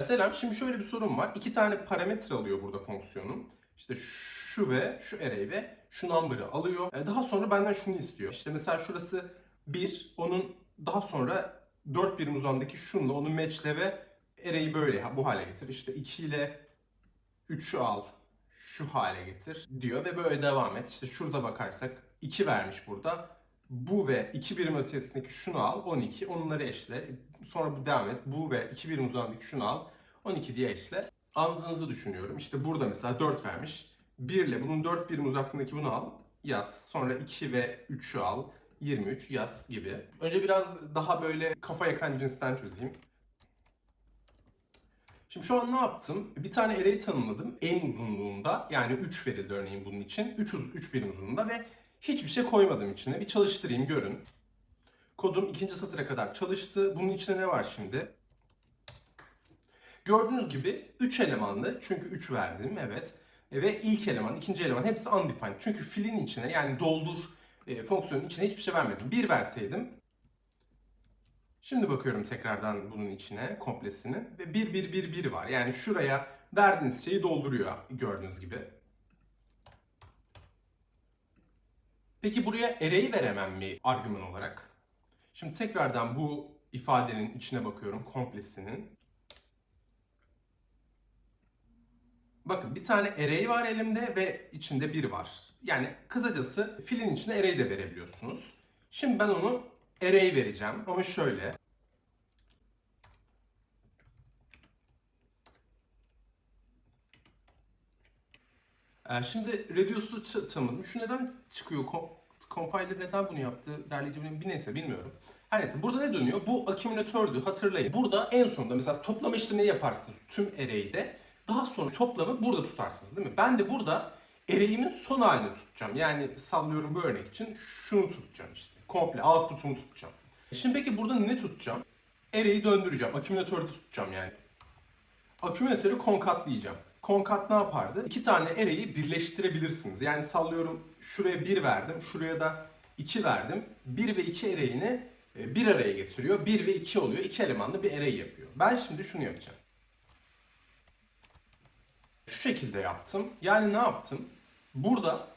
Mesela şimdi şöyle bir sorun var. İki tane parametre alıyor burada fonksiyonum. İşte şu ve şu array ve şu number'ı alıyor. E, Daha sonra benden şunu istiyor. İşte mesela şurası 1. Onun daha sonra 4 birim uzandaki şunla onu matchle ve array'i böyle bu hale getir. İşte 2 ile 3'ü al şu hale getir diyor ve böyle devam et. İşte şurada bakarsak 2 vermiş burada. Bu ve 2 birim ötesindeki şunu al 12 onları eşle. Sonra bu devam et. Bu ve 2 birim uzandaki şunu al 12 diye eşle. Anladığınızı düşünüyorum. İşte burada mesela 4 vermiş. 1 ile bunun 4 birim uzaklığındaki bunu al yaz. Sonra 2 ve 3'ü al 23 yaz gibi. Önce biraz daha böyle kafa yakan cinsten çözeyim. Şimdi şu an ne yaptım? Bir tane array tanımladım en uzunluğunda. Yani 3 verildi örneğin bunun için. 3, 3 birim uzunluğunda ve hiçbir şey koymadım içine. Bir çalıştırayım görün. Kodum ikinci satıra kadar çalıştı. Bunun içine ne var şimdi? Gördüğünüz gibi 3 elemanlı. Çünkü 3 verdim evet. E, Ve ilk eleman, ikinci eleman hepsi undefined. Çünkü filin içine yani doldur e, fonksiyonun içine hiçbir şey vermedim. 1 verseydim Şimdi bakıyorum tekrardan bunun içine komplesini ve 1 1 1 1 var. Yani şuraya verdiğiniz şeyi dolduruyor gördüğünüz gibi. Peki buraya array veremem mi argüman olarak? Şimdi tekrardan bu ifadenin içine bakıyorum komplesinin. Bakın bir tane array var elimde ve içinde 1 var. Yani kısacası filin içine array de verebiliyorsunuz. Şimdi ben onu array vereceğim ama şöyle. Şimdi Reduce'u tanımladım. Şu neden çıkıyor? Com- Compiler neden bunu yaptı? Derleyici bir neyse bilmiyorum. Her neyse burada ne dönüyor? Bu akümülatördü hatırlayın. Burada en sonunda mesela toplama işlemi yaparsınız tüm array'de. Daha sonra toplamı burada tutarsınız değil mi? Ben de burada array'imin son halini tutacağım. Yani sallıyorum bu örnek için şunu tutacağım işte. Komple output'umu tutacağım. Şimdi peki burada ne tutacağım? Array'i döndüreceğim. Akümülatörde tutacağım yani. Akümülatörü konkatlayacağım. Konkat ne yapardı? İki tane array'i birleştirebilirsiniz. Yani sallıyorum şuraya 1 verdim, şuraya da 2 verdim. 1 ve 2 array'ini e, bir araya getiriyor. 1 ve 2 oluyor. İki elemanlı bir array yapıyor. Ben şimdi şunu yapacağım. Şu şekilde yaptım. Yani ne yaptım? Burada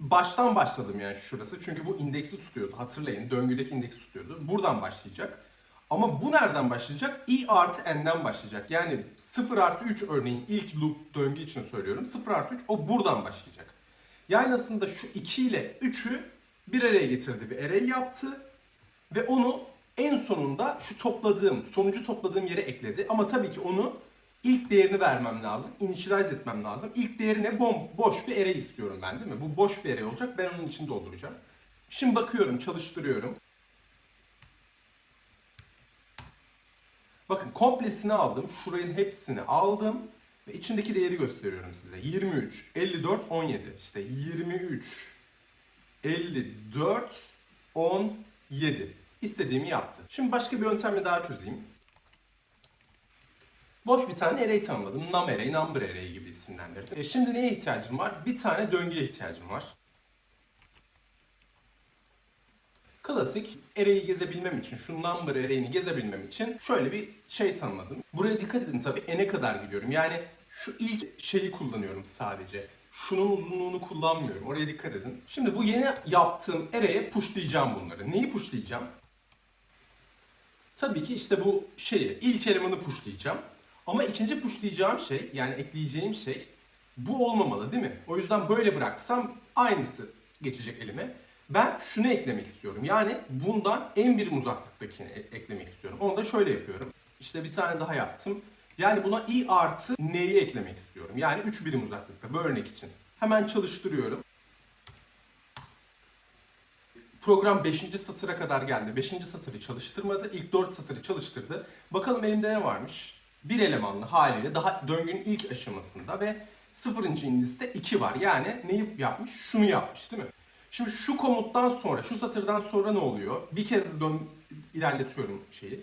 baştan başladım yani şurası. Çünkü bu indeksi tutuyordu. Hatırlayın döngüdeki indeksi tutuyordu. Buradan başlayacak. Ama bu nereden başlayacak? i artı n'den başlayacak. Yani 0 artı 3 örneğin ilk loop döngü için söylüyorum. 0 artı 3 o buradan başlayacak. Yani aslında şu 2 ile 3'ü bir araya getirdi. Bir array yaptı. Ve onu en sonunda şu topladığım, sonucu topladığım yere ekledi. Ama tabii ki onu ilk değerini vermem lazım. Initialize etmem lazım. İlk değerine bom, boş bir array istiyorum ben değil mi? Bu boş bir array olacak. Ben onun için dolduracağım. Şimdi bakıyorum, çalıştırıyorum. Bakın komplesini aldım. Şurayın hepsini aldım. Ve içindeki değeri gösteriyorum size. 23, 54, 17. İşte 23, 54, 17. İstediğimi yaptı. Şimdi başka bir yöntemle daha çözeyim. Boş bir tane array tanımladım. Num array, number array gibi isimlendirdim. E şimdi neye ihtiyacım var? Bir tane döngüye ihtiyacım var. Klasik array'i gezebilmem için, şu number array'ini gezebilmem için şöyle bir şey tanımladım. Buraya dikkat edin tabii n'e kadar gidiyorum. Yani şu ilk şeyi kullanıyorum sadece. Şunun uzunluğunu kullanmıyorum. Oraya dikkat edin. Şimdi bu yeni yaptığım array'e pushlayacağım bunları. Neyi pushlayacağım? Tabii ki işte bu şeyi, ilk elemanı pushlayacağım. Ama ikinci pushlayacağım şey, yani ekleyeceğim şey bu olmamalı değil mi? O yüzden böyle bıraksam aynısı geçecek elime. Ben şunu eklemek istiyorum. Yani bundan en birim uzaklıktakini eklemek istiyorum. Onu da şöyle yapıyorum. İşte bir tane daha yaptım. Yani buna i artı n'yi eklemek istiyorum. Yani 3 birim uzaklıkta bu örnek için. Hemen çalıştırıyorum. Program 5. satıra kadar geldi. 5. satırı çalıştırmadı. İlk 4 satırı çalıştırdı. Bakalım elimde ne varmış? Bir elemanlı haliyle daha döngünün ilk aşamasında ve 0. indiste 2 var. Yani neyi yapmış? Şunu yapmış değil mi? Şimdi şu komuttan sonra, şu satırdan sonra ne oluyor? Bir kez dön ilerletiyorum şeyi.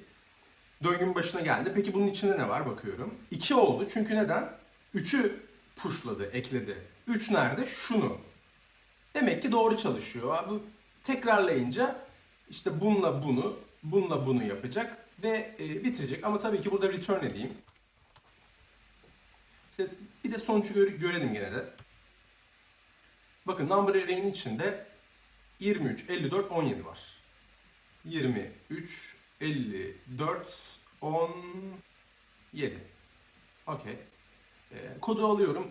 Döngünün başına geldi. Peki bunun içinde ne var bakıyorum. 2 oldu. Çünkü neden? 3'ü pushladı, ekledi. 3 nerede? Şunu. Demek ki doğru çalışıyor. Bu tekrarlayınca işte bununla bunu, bununla bunu yapacak ve e, bitirecek. Ama tabii ki burada return edeyim. İşte bir de sonucu gö- görelim gene de. Bakın number array'in içinde 23, 54, 17 var. 23, 54, 17. Okey. Ee, kodu alıyorum.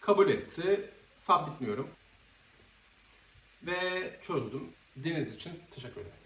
Kabul etti. Submitliyorum. Ve çözdüm. Dinlediğiniz için teşekkür ederim.